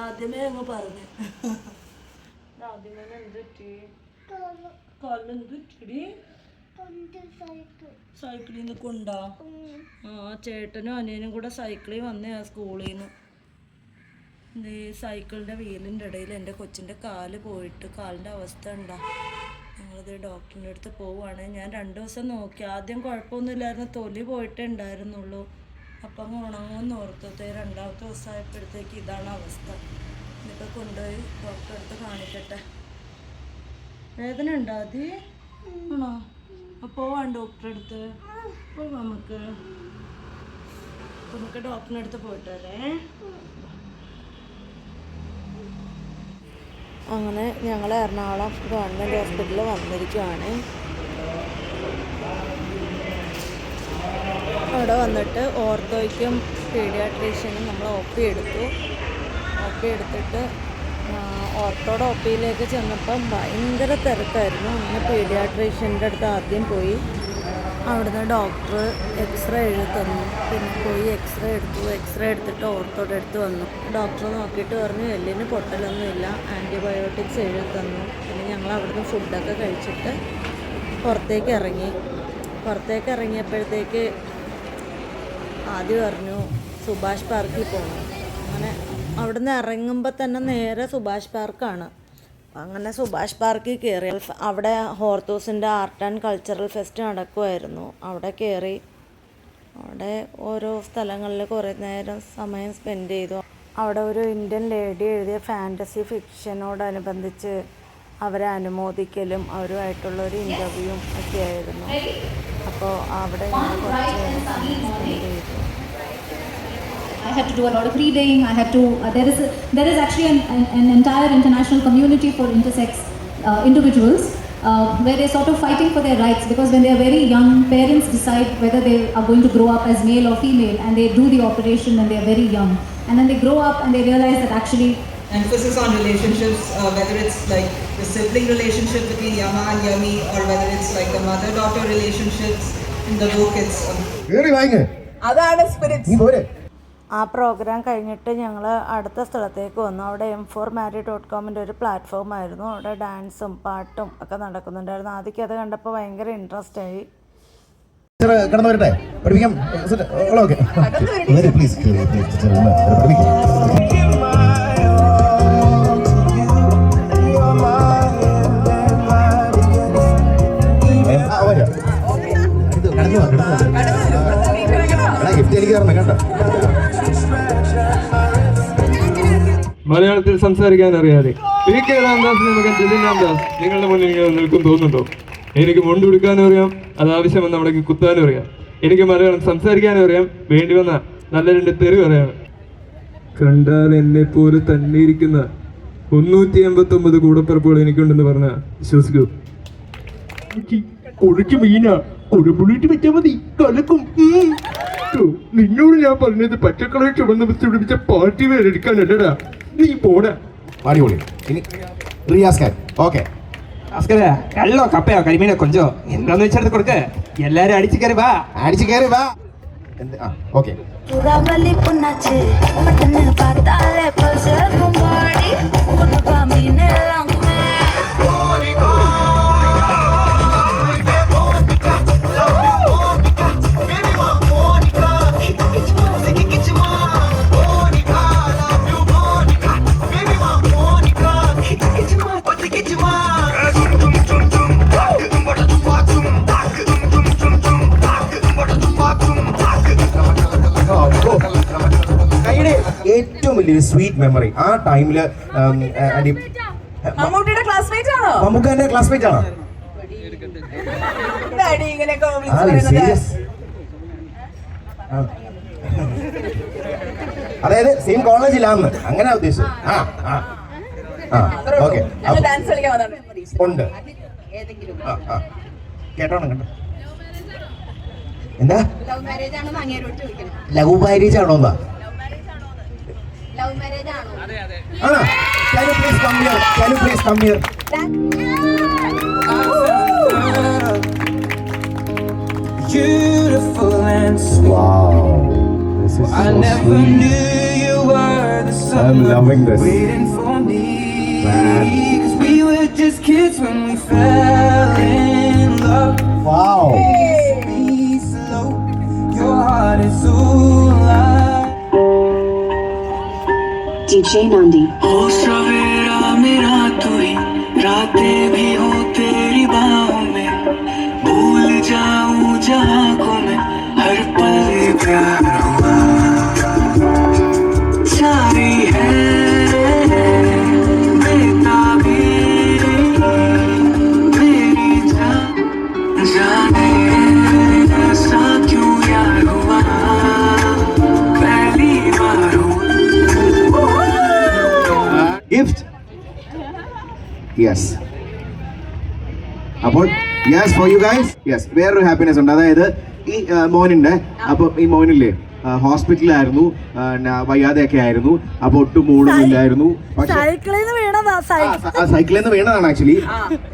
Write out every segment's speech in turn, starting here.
ആദ്യമേ അങ്ങ് പറഞ്ഞു. ആദ്യമേ എന്ത് പറ്റി കാലിന് എന്ത് പറ്റിടി സൈക്കിളിൽ നിന്ന് കൊണ്ടാ? ആ ചേട്ടനും അനിയനും കൂടെ സൈക്കിളിൽ വന്നേ സ്കൂളിൽ നിന്ന് ഈ സൈക്കിളിന്റെ വീലിന്റെ ഇടയിൽ എന്റെ കൊച്ചിന്റെ കാൽ പോയിട്ട് കാലിന്റെ അവസ്ഥ ഉണ്ടാ ഞങ്ങളിത് ഡോക്ടറിന്റെ അടുത്ത് പോവുകയാണെങ്കിൽ ഞാൻ രണ്ട് ദിവസം നോക്കി. ആദ്യം കുഴപ്പമൊന്നുമില്ലായിരുന്നു. തൊലി പോയിട്ടേ ഉണ്ടായിരുന്നുള്ളൂ. അപ്പം അങ്ങ് ഉണങ്ങുമെന്ന് ഓർത്തത്തെ രണ്ടാമത്തെ ദിവസമായപ്പോഴത്തേക്ക് ഇതാണ് അവസ്ഥ. ഇനിയിപ്പോൾ കൊണ്ടുപോയി ഡോക്ടറെ അടുത്ത് കാണിക്കട്ടെ. വേദന ഉണ്ടോ അതി ആണോ? അപ്പോൾ പോവാൻ ഡോക്ടറെ അടുത്ത്. പോവാം നമുക്ക്. നമുക്ക് ഡോക്ടറിന്റെ അടുത്ത് പോയിട്ട് വരേ അങ്ങനെ ഞങ്ങൾ എറണാകുളം ഗവൺമെന്റ് ഹോസ്പിറ്റലിൽ വന്നിരിക്കുവാണ്. അവിടെ വന്നിട്ട് ഓർത്തോയ്ക്കും പീഡിയാട്രീഷ്യനും നമ്മൾ ഒ പി എടുത്തു ഒ പി എടുത്തിട്ട് ഓർത്തോടെ ഒ പിയിലേക്ക് ചെന്നപ്പം ഭയങ്കര തിരക്കായിരുന്നു. അങ്ങനെ പീഡിയാട്രീഷ്യന്റെ അടുത്ത് ആദ്യം പോയി. അവിടുന്ന് ഡോക്ടർ എക്സ്റേ എഴുതി തന്നു. പിന്നെ പോയി എക്സ്റേ എടുത്തു. എക്സ്റേ എടുത്തിട്ട് ഓർത്തോടെ അടുത്ത് വന്നു. ഡോക്ടർ നോക്കിയിട്ട് പറഞ്ഞു എല്ലിന് പൊട്ടലൊന്നുമില്ല. ആന്റിബയോട്ടിക്സ് എഴുതി തന്നു. പിന്നെ ഞങ്ങൾ അവിടുന്ന് ഫുഡൊക്കെ കഴിച്ചിട്ട് പുറത്തേക്ക് ഇറങ്ങി. പുറത്തേക്ക് ഇറങ്ങിയപ്പോഴത്തേക്ക് ആദ്യം പറഞ്ഞു സുഭാഷ് പാർക്കിൽ പോകണം അങ്ങനെ അവിടുന്ന് ഇറങ്ങുമ്പോൾ തന്നെ നേരെ സുഭാഷ് പാർക്കാണ്. അങ്ങനെ സുഭാഷ് പാർക്കിൽ കയറി അവിടെ ഹോർത്തൂസിന്റെ ആർട്ട് ആൻഡ് കൾച്ചറൽ ഫെസ്റ്റ് നടക്കുമായിരുന്നു അവിടെ കയറി അവിടെ ഓരോ സ്ഥലങ്ങളിൽ കുറേ നേരം സമയം സ്പെൻഡ് ചെയ്തു. അവിടെ ഒരു ഇന്ത്യൻ ലേഡി എഴുതിയ ഫാന്റസി ഫിക്ഷനോടനുബന്ധിച്ച് അവരെ അനുമോദിക്കലും അവരുമായിട്ടുള്ള ഒരു ഇന്റർവ്യൂവും ഒക്കെ ആയിരുന്നു അപ്പോൾ അവിടെ ഞങ്ങൾ കുറച്ച് നേരം സമയം സ്പെൻഡ് ചെയ്തു I had to do a lot of reading. I had to. Uh, there is a, there is actually an, an, an entire international community for intersex uh, individuals uh, where they're sort of fighting for their rights because when they are very young, parents decide whether they are going to grow up as male or female, and they do the operation when they are very young, and then they grow up and they realize that actually emphasis on relationships, uh, whether it's like the sibling relationship between Yama and Yami, or whether it's like the mother-daughter relationships. In the book, it's um, അതാണ് പോരെ ആ programme കഴിഞ്ഞിട്ട് ഞങ്ങൾ അടുത്ത സ്ഥലത്തേക്ക് വന്നു അവിടെ M four marry dot കോമിന്റെ ഒരു പ്ലാറ്റ്ഫോം ആയിരുന്നു അവിടെ ഡാൻസും പാട്ടും ഒക്കെ നടക്കുന്നുണ്ടായിരുന്നു ആദ്യം അത് കണ്ടപ്പോൾ ഭയങ്കര ഇൻട്രസ്റ്റ് ആയി ടീച്ചർ കിടന്നു വരട്ടെ പഠിപ്പിക്കാം പ്ലീസ് മലയാളത്തിൽ സംസാരിക്കാൻ അറിയാതെ പി കെ രാംദാസിന്റെ മകൻ ജിതിൻ രാംദാസ് നിങ്ങളുടെ മുന്നിൽ ഇങ്ങനെ നിൽക്കും തോന്നുന്നുണ്ടോ? എനിക്ക് മുണ്ട് കൊടുക്കാനും അറിയാം അത് ആവശ്യം വന്ന നമ്മളേക്ക് കുത്താനും അറിയാം. എനിക്ക് മലയാളം സംസാരിക്കാനും അറിയാം വേണ്ടി വന്ന നല്ല രണ്ട് തെരുവ് അറിയാം കണ്ടാൽ എന്നെ പോലെ തന്നെ ഇരിക്കുന്ന മുന്നൂറ്റി എൺപത്തി ഒമ്പത് കൂടപ്പിറപ്പുകൾ എനിക്കുണ്ടെന്ന് പറഞ്ഞ വിശ്വസിക്കൂ. ഒഴുക്കി മീന കുടമ്പുള്ളിട്ട് വെച്ചാൽ മതി കലക്കും ഉം. ട്ടോ, നിന്നോട് ഞാൻ പറഞ്ഞത് പച്ചക്കളർ ചുവന്ന ബസ് പിടിപ്പിച്ച പാർട്ടി വേറെ എടുക്കാനല്ലടാ നീ പോടാ അടിപൊളി ഇനി റിയാസ് ഖാൻ ഓക്കെ ഭാസ്കര കള്ളോ കപ്പയോ കരിമീനോ കൊഞ്ചോ എന്താന്ന് വെച്ചെടുത്ത് കൊടുക്ക എല്ലാരും അടിച്ചു കയറി വാ അടിച്ച് കയറി വാ എന്ത് ആ ഓക്കെ சூறாவளி பொண்ணாச்சு பட்டுன்னு பார்த்தாலே பல்சர் மும்பாடி பொண்ணு பாம்பின்னு വലിയൊരു സ്വീറ്റ് മെമ്മറി ആ ടൈമിൽ മമ്മൂട്ടിയുടെ ക്ലാസ്മേറ്റ് ആണോ? മമ്മൂക്കാന്റെ ക്ലാസ്മേറ്റ്? അതായത് സെയിം കോളേജിലാന്ന് അങ്ങനെ ഉദ്ദേശിച്ചത്. ആ ആ. ആ. ഓക്കെ ഉണ്ട്. കേട്ടോണം കേട്ടോ. എന്താ? ലവ് മാരേജ് ആണോ എന്നാ Can you please come here? Can you please come here? Beautiful and sweet. Wow. This is I never sweet. knew you were the sun I'm loving this. waiting for me. Cause we were just kids when we fell. DJ Nandi. ओ सवेरा मेरा तू ही रातें भी हो तेरी बाहों में भूल जाऊँ जहाँ को मैं, हर पल ഗിഫ്റ്റ് യെസ് അപ്പോൾ yes for you guys yes വേറൊരു ഹാപ്പിനെസ് ഉണ്ട്. അതായത് ഈ മോനുണ്ട് അപ്പൊ ഈ മോനില്ലേ ഹോസ്പിറ്റലിലായിരുന്നു വയ്യാതെയൊക്കെ ആയിരുന്നു. അപ്പൊ ഒട്ടും മൂടുന്നില്ലായിരുന്നു സൈക്കിളിൽ നിന്ന് വീണതാണ് ആക്ച്വലി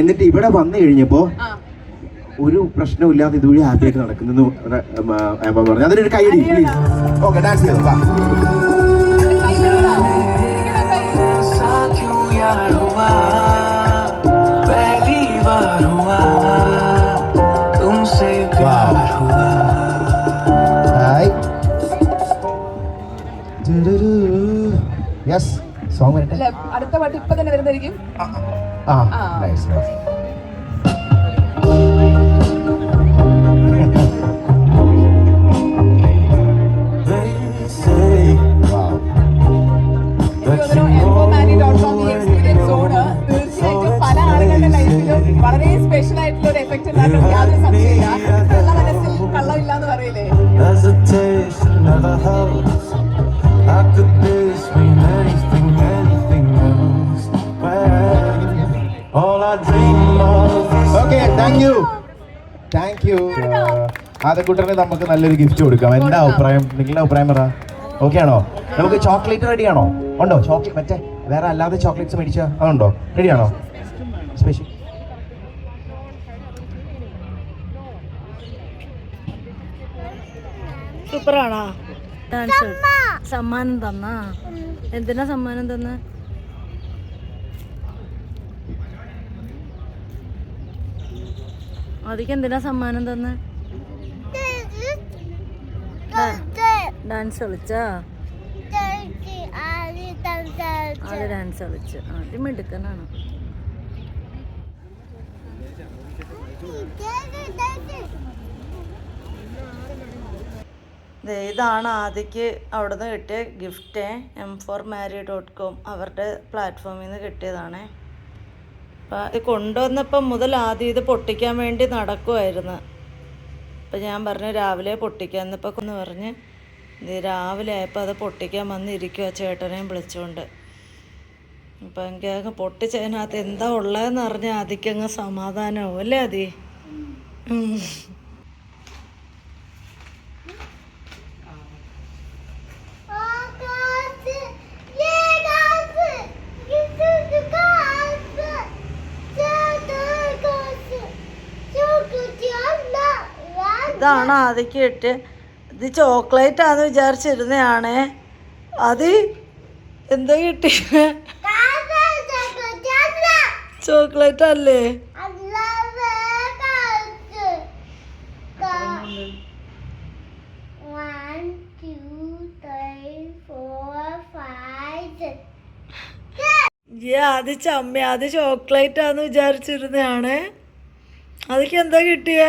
എന്നിട്ട് ഇവിടെ വന്നു കഴിഞ്ഞപ്പോ ഒരു പ്രശ്നമില്ലാതെ ഇതുവഴി ഹാപ്പി ആയിട്ട് നടക്കുന്നു പറഞ്ഞു. അതിനൊരു കൈയടി പ്ലീസ് ഓക്കെ ഡാൻസ് ചെയ്തു क्यों यार हुआ पहली बार हुआ तुमसे प्यार हुआ ഹായ് യെസ് സോങ് വരട്ടെ അടുത്ത പാട്ട് ഇപ്പൊ തന്നെ വരുന്നതായിരിക്കും ആ നൈസ് നൈസ് ആദ്യക്കൂട്ടറിന് നമുക്ക് നല്ലൊരു ഗിഫ്റ്റ് കൊടുക്കാം. എന്താ അഭിപ്രായം? നിങ്ങളുടെ അഭിപ്രായം പറ. ഓക്കെ ആണോ? നമുക്ക് ചോക്ലേറ്റ് റെഡി ആണോ? ഉണ്ടോ? ചോക്ലേറ്റ് മറ്റേ വേറെ അല്ലാതെ ചോക്ലേറ്റ്സ് മേടിച്ച അതുണ്ടോ റെഡി ആണോ? സ്പെഷ്യൽ സൂപ്പറാണോ? ഡാൻസ് സമ്മാനം തന്ന? എന്തിനാ സമ്മാനം തന്ന? അതിക്ക് എന്തിനാ സമ്മാനം തന്ന? ഡാൻസ് കളിച്ചാ? അത് ഡാൻസ് കളിച്ച്? ആദ്യം മിടുക്കനാണ്. ഇതാണ് ആദ്യക്ക് അവിടെ നിന്ന് കിട്ടിയ gift M four marry dot com അവരുടെ പ്ലാറ്റ്ഫോമിൽ നിന്ന് കിട്ടിയതാണ്. അപ്പം ഇത് കൊണ്ടുവന്നപ്പം മുതൽ ആദ്യം ഇത് പൊട്ടിക്കാൻ വേണ്ടി നടക്കുമായിരുന്നു അപ്പം ഞാൻ പറഞ്ഞു രാവിലെ പൊട്ടിക്കാം എന്നിപ്പോൾ ഒന്ന് പറഞ്ഞ് രാവിലെ ആയപ്പോൾ അത് പൊട്ടിക്കാൻ വന്നിരിക്കുക ചേട്ടനെയും വിളിച്ചുകൊണ്ട് അപ്പം എനിക്ക് അങ്ങ് പൊട്ടിച്ചതിനകത്ത് എന്താ ഉള്ളതെന്ന് അറിഞ്ഞാൽ അതിക്കങ്ങ് സമാധാനമാവും അല്ലേ അതി ഇതാണ് ആദ്യക്ക് ഇട്ട് ഇത് ചോക്ലേറ്റ് ആണെന്ന് വിചാരിച്ചിരുന്നതാണ് അത് എന്താ കിട്ടി? ചോക്ലേറ്റ് അല്ലേ? അത് ചമ്മ അത് ചോക്ലേറ്റ് ആന്ന് വിചാരിച്ചിരുന്നതാണ് അതൊക്കെ എന്താ കിട്ടിയേ?